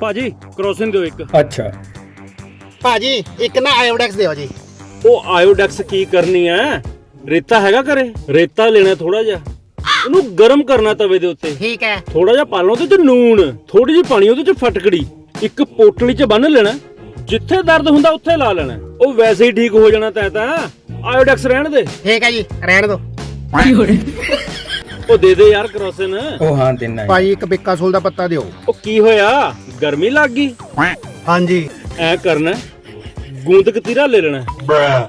ਭਾਜੀ ਕ੍ਰੋਸਿੰਗ ਦਿਓ ਇੱਕ। ਅੱਛਾ। ਭਾਜੀ ਇੱਕ ਨਾ ਆਇਓਡੈਕਸ ਦਿਓ ਜੀ। ਉਹ ਆਇਓਡੈਕਸ ਕੀ ਕਰਨੀ ਐ? ਰੇਤਾ ਹੈਗਾ ਘਰੇ? ਰੇਤਾ ਲੈਣਾ ਥੋੜਾ ਜਿਹਾ। ਉਹਨੂੰ ਗਰਮ ਕਰਨਾ ਤਵੇ ਦੇ ਉੱਤੇ। ਠੀਕ ਹੈ ਥੋੜਾ ਜਿਹਾ ਪਾ ਲਓ ਉਹਦੇ ਚ ਨੂਣ ਥੋੜੀ ਜਿਹੀ ਪਾਣੀ ਉਹਦੇ ਚ ਫਟਕੜੀ। ਇੱਕ ਪੋਟਲੀ ਚ ਬੰਨ ਲੈਣਾ। ਜਿੱਥੇ ਦਰਦ ਹੁੰਦਾ ਉੱਥੇ ਲਾ ਲੈਣਾ। ਉਹ ਵੈਸੇ ਹੀ ਠੀਕ ਹੋ ਜਾਣਾ ਤੈ ਤਾਂ। ਆਇਓਡੈਕਸ ਰਹਿਣ ਦੇ। ਠੀਕ ਹੈ ਜੀ ਰਹਿਣ ਦਿਓ। ਉਹ ਦੇ ਦੇ ਯਾਰ ਕਰੋਸਿਨ। ਉਹ ਹਾਂ ਦਿਨ ਹੈ। ਭਾਜੀ ਇੱਕ ਪਿੱਕਾ ਸੂਲ ਦਾ ਪੱਤਾ ਦਿਓ। ਉਹ ਕੀ ਹੋਇਆ? ਗਰਮੀ ਲੱਗ ਗਈ। ਹਾਂਜੀ। ਐ ਕਰਨਾ ਗੂੰਦ ਕਤੀਰਾ ਲੈ ਲੈਣਾ।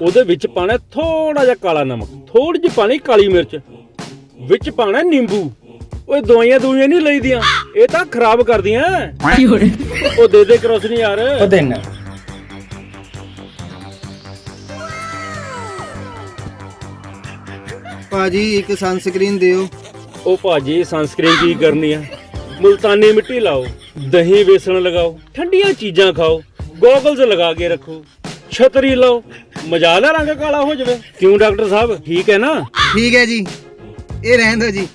ਉਹਦੇ ਵਿੱਚ ਪਾਣਾ ਥੋੜਾ ਜਿਹਾ ਕਾਲਾ ਨਮਕ ਥੋੜੀ ਜਿਹੀ ਪਾਣੀ ਕਾਲੀ ਮਿਰਚ। ਵਿੱਚ ਪਾਣਾ ਨਿੰਬੂ। ਓਏ ਦਵਾਈਆਂ ਦੂਈਆਂ ਨਹੀਂ ਲਈਦੀਆਂ। ਇਹ ਤਾਂ ਖਰਾਬ ਕਰਦੀਆਂ। ਉਹ ਦੇ ਦੇ ਕਰੋਸਨੀ ਯਾਰ। ਉਹ ਦਿਨ ਹੈ ਭਾਜੀ ਇੱਕ ਸਨਸਕ੍ਰੀਨ ਦਿਓ। ਉਹ ਭਾਜੀ ਸਨਸਕ੍ਰੀਨ ਕੀ ਕਰਨੀ ਆ? ਮੁਲਤਾਨੀ ਮਿੱਟੀ ਲਾਓ ਦਹੀਂ ਵੇਸਣ ਲਗਾਓ ਠੰਡੀਆਂ ਚੀਜ਼ਾਂ ਖਾਓ ਗੋਗਲਸ ਲਗਾ ਕੇ ਰੱਖੋ ਛਤਰੀ ਲਾਓ। ਮਜਾ ਲੈ ਰੰਗ ਕਾਲਾ ਹੋ ਜਾਵੇ। ਕਿਉਂ ਡਾਕਟਰ ਸਾਹਿਬ? ਠੀਕ ਹੈ ਨਾ? ਠੀਕ ਹੈ ਜੀ। ਇਹ ਰਹਿਣ ਦਿਓ ਜੀ।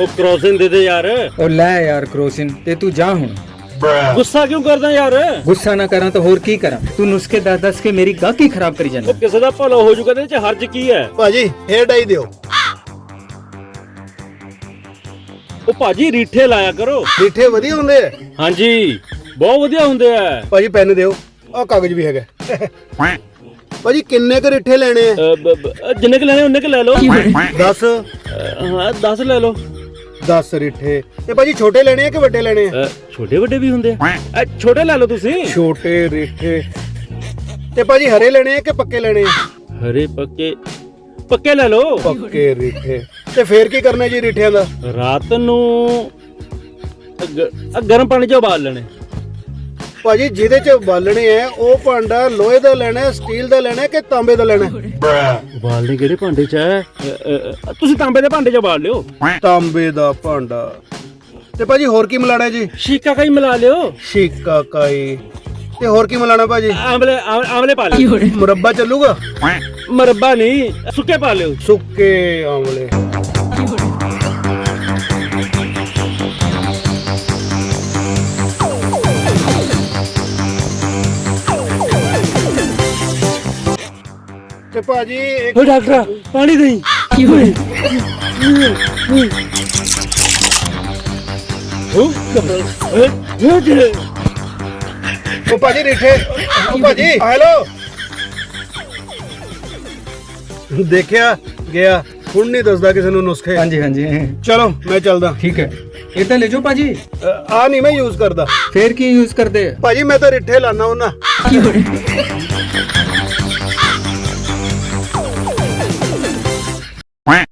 ਉਹ ਕਰੋਸਿਨ ਦੇ ਦੇ ਯਾਰ। ਉਹ ਲੈ ਯਾਰ ਕਰੋਸਿਨ ਤੇ ਤੂੰ ਜਾ ਹੁਣ। ਗੁੱਸਾ ਕਿਉਂ ਕਰਦਾ ਯਾਰ? ਗੁੱਸਾ ਨਾ ਕਰਾਂ ਤਾਂ ਹੋਰ ਕੀ ਕਰਾਂ? ਤੂੰ ਨੁਸਖੇ ਦੱਸ ਦੱਸ ਕੇ ਮੇਰੀ ਗਾਹਕੀ ਖਰਾਬ ਕਰੀ ਜਾਂਦਾ। ਉਹ ਕਿਸੇ ਦਾ ਭਲਾ ਹੋ ਜੂਗਾ ਤੇ ਇਹ ਚ ਹਰਜ ਕੀ ਹੈ? ਭਾਜੀ ਹੇਅਰ ਡਾਈ ਦਿਓ। ਉਹ ਭਾਜੀ ਰੀਠੇ ਲਾਇਆ ਕਰੋ। ਮਿੱਠੇ ਵਧੀਆ ਹੁੰਦੇ ਆ? ਹਾਂਜੀ ਬਹੁਤ ਵਧੀਆ ਹੁੰਦੇ ਆ। ਭਾਜੀ ਪੈਨ ਦਿਓ ਆਹ ਕਾਗਜ਼ ਵੀ ਹੈਗਾ। ਭਾਜੀ ਕਿੰਨੇ ਕੁ ਰਿੱਠੇ ਲੈਣੇ ਆ? ਅ, ਬ- ਬ- ਜਿੰਨੇ ਕ ਲੈਣੇ ਉਹਨੇ ਕ ਲੈ ਲਓ। 10 ਅ, ਹਾਂ 10 ਲੈ ਲਓ। 10 ਰਿੱਠੇ। ਤੇ ਭਾਜੀ ਛੋਟੇ ਲੈਣੇ ਆ ਕਿ ਵੱਡੇ ਲੈਣੇ ਆ? ਅ, ਛੋਟੇ ਵੱਡੇ ਵੀ ਹੁੰਦੇ ਆ। ਅ, ਛੋਟੇ ਲੈ ਲਓ ਤੁਸੀਂ। ਛੋਟੇ ਰਿੱਠੇ। ਤੇ ਭਾਜੀ ਹਰੇ ਲੈਣੇ ਆ ਕਿ ਪੱਕੇ ਲੈਣੇ ਆ? ਹਰੇ ਪੱਕੇ ਪੱਕੇ ਲੈ ਲਓ। ਪੱਕੇ ਰਿੱਠੇ। ਤੇ ਫੇਰ ਕੀ ਕਰਨਾ ਜੀ ਰਿੱਠਿਆਂ ਦਾ? ਰਾਤ ਨੂੰ ਅ, ਗ- ਗਰਮ ਪਾਣੀ ਚ ਉਬਾਲ ਲੈਣੇ। ਭਾਜੀ ਜਿਹਦੇ ਚ ਉਬਾਲਣੇ ਆ ਉਹ ਭਾਂਡਾ ਲੋਹੇ ਦਾ ਲੈਣਾ ਹੈ, ਸਟੀਲ ਦਾ ਲੈਣਾ ਹੈ ਕਿ ਤਾਂਬੇ ਦਾ ਲੈਣਾ ਹੈ? ਉਬਾਲਣੇ ਕਿਹੜੇ ਭਾਂਡੇ ਚ ਹੈ ਤੁਸੀਂ ਤਾਂਬੇ ਦੇ ਭਾਂਡੇ ਚ ਉਬਾਲ ਲਿਓ। ਤਾਂਬੇ ਦਾ ਭਾਂਡਾ। ਤੇ ਭਾਜੀ ਹੋਰ ਕੀ ਮਿਲਾਣਾ ਜੀ? ਸ਼ੀਕਾ ਕਾਈ ਮਿਲਾ ਲਿਓ। ਸ਼ੀਕਾ ਕਾਈ ਤੇ ਹੋਰ ਕੀ ਮਿਲਾਣਾ ਭਾਜੀ? ਆਮਲੇ ਆਮ- ਆਮਲੇ ਪਾ ਲਿਓ। ਮੁਰੱਬਾ ਚੱਲੂਗਾ? ਮਰੱਬਾ ਨਹੀਂ ਸੁੱਕੇ ਪਾ ਲਿਓ। ਸੁੱਕੇ ਆਮਲੇ ਤੇ ਭਾਜੀ ਇੱਕ ਓ ਡਾਕਟਰ ਪਾਣੀ ਦੇਈ। ਉਹ ਭਾਜੀ ਰਿਠੇ ਉਹ ਭਾਜੀ ਹੈਲੋ ਦੇਖਿਆ ਗਿਆ। ਹੁਣ ਨਹੀਂ ਦੱਸਦਾ ਕਿਸੇ ਨੂੰ ਨੁਸਖੇ। ਹਾਂਜੀ ਹਾਂਜੀ। ਚਲੋ ਮੈਂ ਚੱਲਦਾ। ਠੀਕ ਹੈ। ਇਹ ਤਾਂ ਲੈ ਜਾਓ ਭਾਜੀ। ਅ, ਆ ਨਹੀਂ ਮੈਂ ਯੂਜ਼ ਕਰਦਾ। ਫੇਰ ਕੀ ਯੂਜ਼ ਕਰਦੇ ਭਾਜੀ ਮੈਂ ਤਾਂ ਰਿੱਠੇ ਲਾਣਾ ਉਹਨਾਂ। Quack.